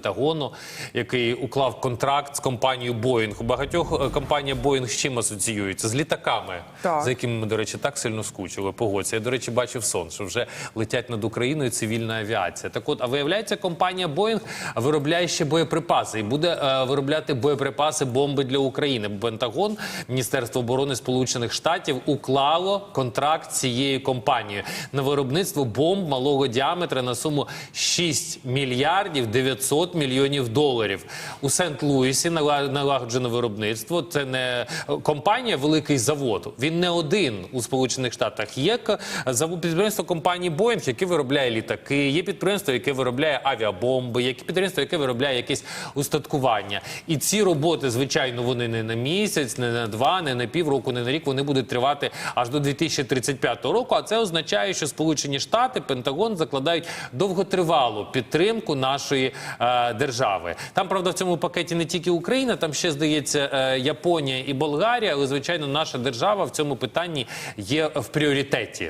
Пентагону, який уклав контракт з компанією Боїнг. У багатьох е, компанія Боїнг з чим асоціюється? З літаками, Так. за якими ми, до речі, так сильно скучили. Погодься. Я, до речі, бачив сон, що вже летять над Україною цивільна авіація. Так от, а виявляється, компанія Боїнг виробляє ще боєприпаси і буде е, виробляти боєприпаси бомби для України. Пентагон, Міністерство оборони Сполучених Штатів уклало контракт з цією компанією на виробництво бомб малого діаметра на суму 6 мільярдів 900 мільйонів доларів. У Сент-Луісі нала- налагоджено виробництво. Це не компанія, великий завод. Він не один у Сполучених Штатах. Є підприємство компанії Боїнг, яке виробляє літаки. Є підприємство, яке виробляє авіабомби. Є підприємство, яке виробляє якесь устаткування. І ці роботи, звичайно, вони не на місяць, не на два, не на півроку, не на рік. Вони будуть тривати аж до 2035 року. А це означає, що Сполучені Штати, Пентагон закладають довготривалу підтримку нашої е, держави. Там, правда, в цьому пакеті не тільки Україна, там ще здається е, Японія і Болгарія. Але звичайно, наша держава в цьому питанні є в пріоритеті.